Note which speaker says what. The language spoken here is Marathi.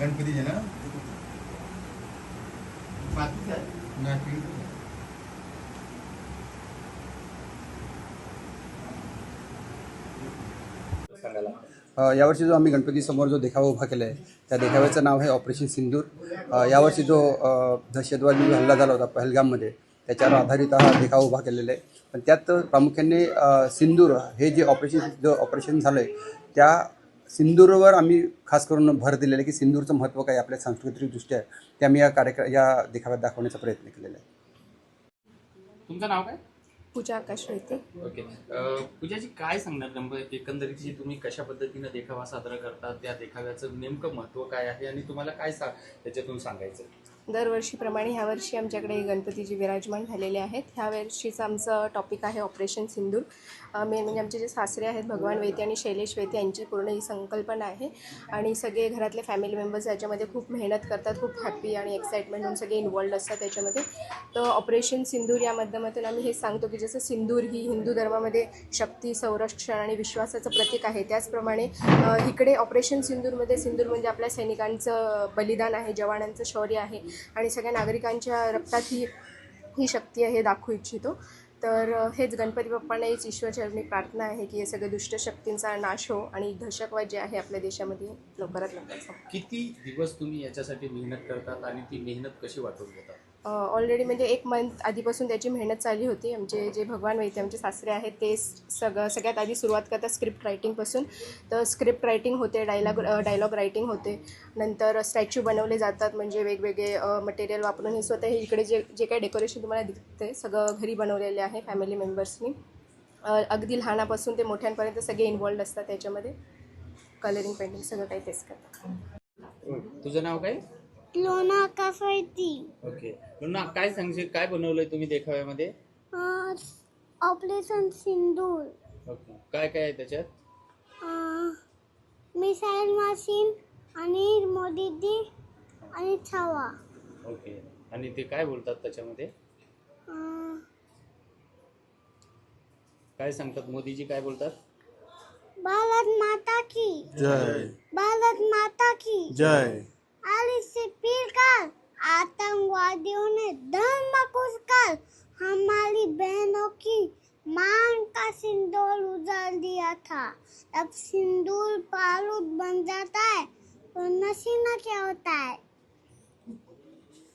Speaker 1: गणपतीचे ना नाही.
Speaker 2: यावर्षी जो आम्ही गणपतीसमोर जो देखावा उभा केला आहे त्या देखाव्याचं नाव आहे ऑपरेशन सिंदूर यावर्षी जो दहशतवादी जो हल्ला झाला होता पहलगाममध्ये त्याच्यावर आधारित हा देखावा उभा केलेला आहे पण त्यात प्रामुख्याने सिंदूर हे जे ऑपरेशन जो ऑपरेशन झालं आहे त्या सिंदूरवर आम्ही खास करून भर दिलेला आहे की सिंदूरचं महत्त्व काय आपल्या सांस्कृतिकदृष्ट्या आहे ते आम्ही या कार्यक्रम या देखाव्यात दाखवण्याचा प्रयत्न केलेला आहे.
Speaker 3: तुमचं नाव काय?
Speaker 4: पूजा आकाश होते
Speaker 3: ओके. अं, पूजाजी काय सांगणार नेमकं? एकंदरीत जी तुम्ही कशा पद्धतीनं देखावा साजरा करता? त्या देखाव्याचं नेमकं महत्त्व काय आहे? आणि तुम्हाला काय सा त्याच्यातून सांगायचं
Speaker 4: दरवर्षीप्रमाणे ह्या वर्षी आमच्याकडे गणपतीजी विराजमान झालेले आहेत. ह्या वर्षीचं आमचं टॉपिक आहे ऑपरेशन सिंदूर मेन म्हणजे आमचे जे सासरे आहेत भगवान वेते आणि शैलेश वेते यांची पूर्ण ही संकल्पना आहे. आणि सगळे घरातले फॅमिली मेंबर्स याच्यामध्ये खूप मेहनत करतात खूप हॅपी आणि एक्साइटमेंट होऊन सगळे इन्वॉल्ड असतात त्याच्यामध्ये. तर ऑपरेशन सिंदूर या माध्यमातून आम्ही हे सांगतो की जसं सिंदूर ही हिंदू धर्मामध्ये शक्ती संरक्षण आणि विश्वासाचं प्रतीक आहे. त्याचप्रमाणे इकडे ऑपरेशन सिंदूरमध्ये सिंदूर म्हणजे आपल्या सैनिकांचं बलिदान आहे जवानांचं शौर्य आहे. आणि सगळ्या नागरिकांच्या रक्तात ही ही शक्ती आहे हे दाखवू इच्छितो. तर हेच गणपती बाप्पांना हीच ईश्वरचरणी प्रार्थना आहे की हे सगळ्या दुष्ट शक्तींचा नाश हो आणि दहशतवाद जे आहे आपल्या देशामध्ये लवकरात लवकर.
Speaker 3: किती दिवस तुम्ही याच्यासाठी मेहनत करतात आणि ती मेहनत कशी वाटून घेतात?
Speaker 4: ऑलरेडी म्हणजे एक मंथ आधीपासून त्याची मेहनत चालली होती. आमचे जे भगवान वैद्य आमचे सासरे आहेत ते सगळं सगळ्यात आधी सुरुवात करतात स्क्रिप्ट रायटिंगपासून तर स्क्रिप्ट रायटिंग होते डायलॉग डायलॉग रायटिंग होते. नंतर स्टॅच्यू बनवले जातात म्हणजे वेगवेगळे मटेरियल वापरून. हे स्वतः हे इकडे जे जे काही डेकोरेशन तुम्हाला दिसते सगळं घरी बनवलेले आहे फॅमिली मेंबर्सनी अगदी लहानापासून ते मोठ्यांपर्यंत सगळे इन्वॉल्ड असतात त्याच्यामध्ये. कलरिंग पेंटिंग सगळं काही तेच करतात.
Speaker 3: तुझं नाव काय?
Speaker 5: लोना कसरती
Speaker 3: ओके. ना काय सांगशील? काय बनवलंय तुम्ही देखाव्यामध्ये?
Speaker 5: ऑपरेशन सिंदूर.
Speaker 3: ओके. काय काय आहे त्याच्यात?
Speaker 5: मिसाईल मशीन आणि मोदीजी आणि छावा.
Speaker 3: ओके. आणि ते काय बोलतात त्याच्यामध्ये?
Speaker 5: अं,
Speaker 3: काय सांगतात? मोदीजी काय बोलतात?
Speaker 5: भारत माता की.
Speaker 1: जय.
Speaker 5: भारत माता की.
Speaker 1: जय.
Speaker 5: का सिंदूर उजाड़ दिया था। अब सिंदूर बारूद बन जाता है तो नशीना क्या होता है?